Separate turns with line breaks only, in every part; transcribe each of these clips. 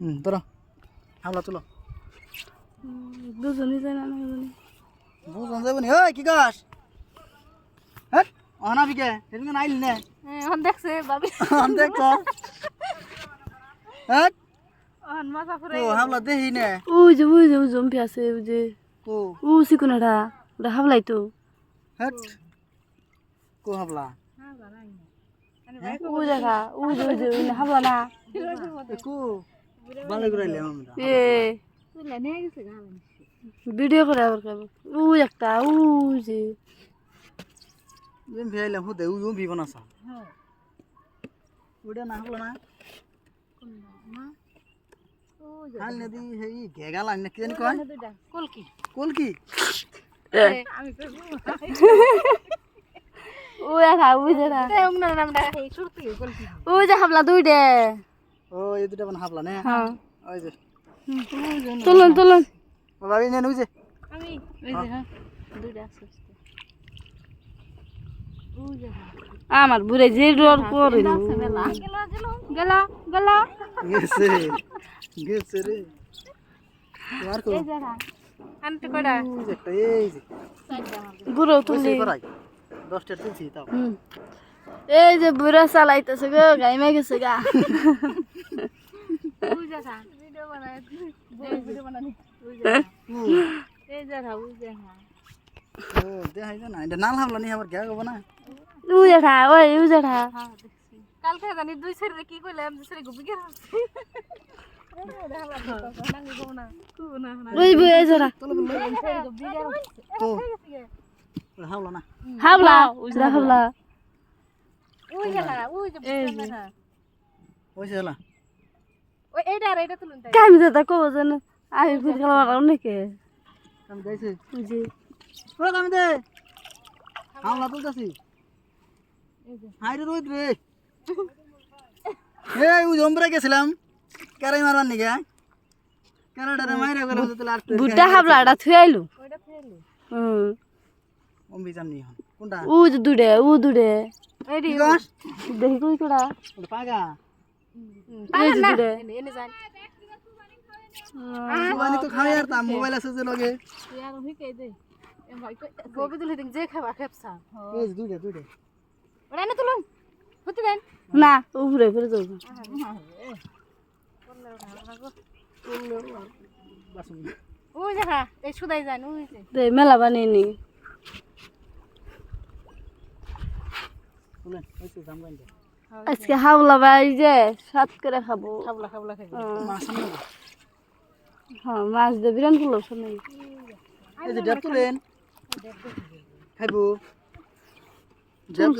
হুম ধরো। হামলা তুলো।
দুজনই যায় না না দুজনই।
ওই কি গাছ হ্যাঁ? অনা বিকে সেদিন আইলি নে
দেখছে
দেখছ? হ্যাঁ?
এখন মজা করে
ও হামলা দেখি নে।
ওই যে ওই যে ওই জম্পি আছে ওই যে।
ও
ও সিকুনাটা ওটা হাবলাই তো।
হ্যাঁ কো হামলা?
ও দেখা ও যে ওই যে ওই না হাবলা না।
কো?
ভিডিও করে আবার খাব। ও একটা ও যে।
যেন ভেইলাম হুদে উ উ বিবন আছে ওটা না হলো না। হাল নদী হেই গেগাল আন কি জানি কয়?
কলকি।
কোল কি
ও দেখা ও যে না। ও যে হাবলা দুই দে
ও এই দুটা মানে হাবলা নে?
হ্যাঁ।
ওই যে।
তুলুন তুলুন।
ও ভাবি নেন ওই যে।
আমি ওই যে হ্যাঁ দুইটা আছে আমার বুড়ে যে ডর করে গেল গেল
গেছে গেছে রে। তোমার কো
আনতে কড়া
ওই যে একটা এই যে।
বুড়ো তুলি।
করাই। দশটা তুলছি তাও।
হুম। এই যে বুড়া চালাইতেছে গো গাইমে গেছে গা।
ও। দেখাই না এটা নাল হামলা নি আবার গেয়া গব না।
উজে থা ওই উজে থা
কালকে জানি দুই ছেড়ে কি কইলাম দুই ছেড়ে গুপি গেল
ওই বুই এই জরা
তো হামলা না।
হাবলা হাবলা
ওই গেলা ওই যে বুঝলাম
ওই যে
ওই এইটা আর এইটা তুলুন তাই।
কামি দাদা কব জানো আমি ফুল খেলা অনেকে
যাইছি
জি।
ও কামি দে হামলা তুলতাছি। হাই রোদ রে। এই ওই জম্বরা গেছিলাম কেরাই মারবার নিগে। কেরাটারে মাইরা গেলাম তো লাস্ট
বুড্ডা হাবলাটা থুই আইলু। হুম।
অম্বি জামনি
উ দুডে উ দুডে দেখি কই কড়া
পাগা?
যে
মোবাইল আছে লগে।
খাবা খেপসা।
দুইটা দুইটা।
তুলুন। হতে দেন।
না উপরে উপরে যাব
ওই দেখা এই সুদাই যান ওই যে।
দে মেলা বানিয়ে নি
শুনেন ওই তো জাম গাইতে
আজকে হাবলা বাই যে সাত করে খাব।
খাবলা খাবলা খাবি
হ্যাঁ,
মাছ
হ্যাঁ মাছ দিয়ে বিরান ফুল শুনে।
এই যে ডেপ তুলেন খাইবো।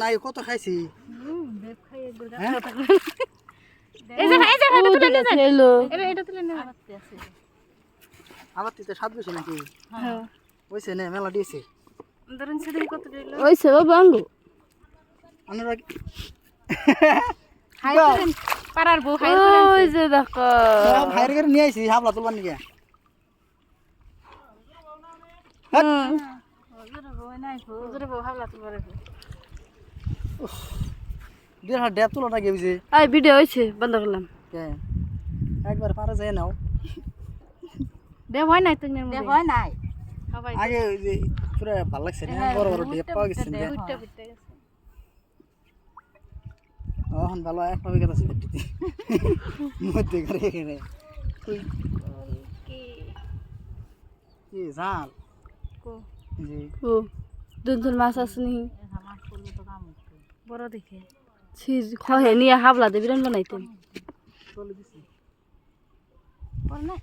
নাই কত খাইছি? হ্যাঁ?
এই যে এই যে এটা তুলে নিয়ে এটা এটা তুলে নিয়ে
আবার তুই সাত বেশি নাকি?
হ্যাঁ।
ওইছে নে মেলা দিয়েছে।
ধরুন সেদিন কত দিল?
ওই সে বাঙ্গু
আমরা
পারার বউ হাই
ওই যে দেখো।
সব করে নিয়ে আইছি হাবলা তুলবার নিকে তুলো
আই ভিডিও হয়েছে বন্ধ করলাম।
কে? একবার পারে যায় নাও।
দেব হয় নাই তুই দেব হয় নাই।
আগে পুরো ভালো লাগছে বড় বড় ডেপ পাওয়া গেছে না
ফুটতে ফুটতে গেছে
এখন ভালো এক পাবে গেছে দেখতে মধ্যে করে এখানে। কি জাল? জি
ও দুজন মাছ আছে নি।
বড় দেখে।
ছির খহে নিয়ে হাবলা বানাইতেন
চলে দিছি।
বড় না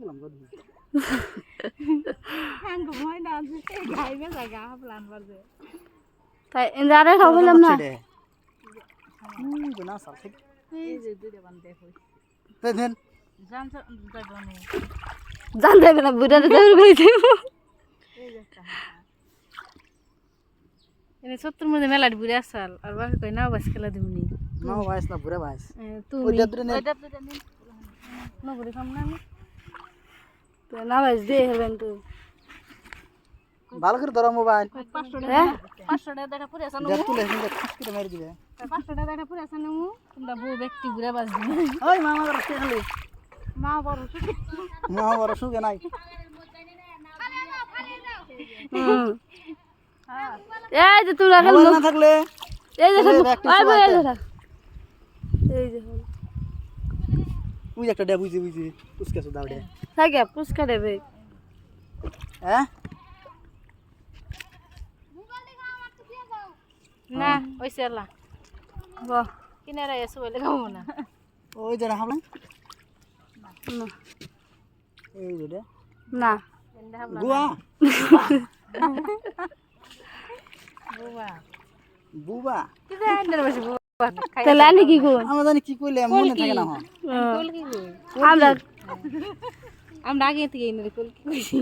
গেলাম
হ্যাঙ্গ ভয় না যে গাইবে জায়গা হাবলা আনবার যে
তাই খাও পেলাম না।
হুম না সাল
এই যে দুইটা বান দেখো
তাই দেন
জান
জান দেবে না বুড়ারে দেবে কইছে
এনে সত্তর মধ্যে মেলাট বুড়ে আসাল আর বাকি কই নাও বাস খেলা দিমনি।
নাও বাইস না বুড়া বাইস
তুমি।
ওই ডেপ নে।
ওইটা তো জানি না আমি।
তো না বাজ দে হেবেন তো।
ভালো করে ধরো মোবাইল
পাঁচশো
হ্যাঁ?
পাঁচশো টাকা দেখা পুরে আসানো
দেখ তুলে কিন্তু খাস করে মেরে দিবে।
পাঁচশো টাকা দেখা পুরে আসানো তোমরা বউ ব্যক্তি ঘুরে বাজবি
ওই মামা বড় কে খালি।
মা বড়
মামা নাই।
এই যে তুই রাখাল
না থাকলে
এই যে এই যে।
বুঝ একটা ডে বুঝি বুঝি উসকে সুদা উঠে
থাকে পুচকা দেবে।
হ্যাঁ?
না ওই সেলা
বাহ
কিনারে এসে বলে খাব না।
ওই যেটা হাবলা
না,
এই যেটা
না।
গুয়া
বুবা
বুবা।
কি যে বসে বুবা
তাহলে আনি কি করুন
আমরা জানি কি কইলে মনে থাকে না হন
কি গো
আমরা
আমরা আগে থেকে এনে কোল কি কইছি।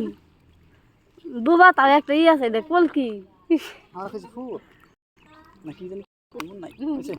বুবা তার একটা ই আছে দেখ বল কি
আমরা কিছু ফুট না কি জানি কোন নাই। বুঝছে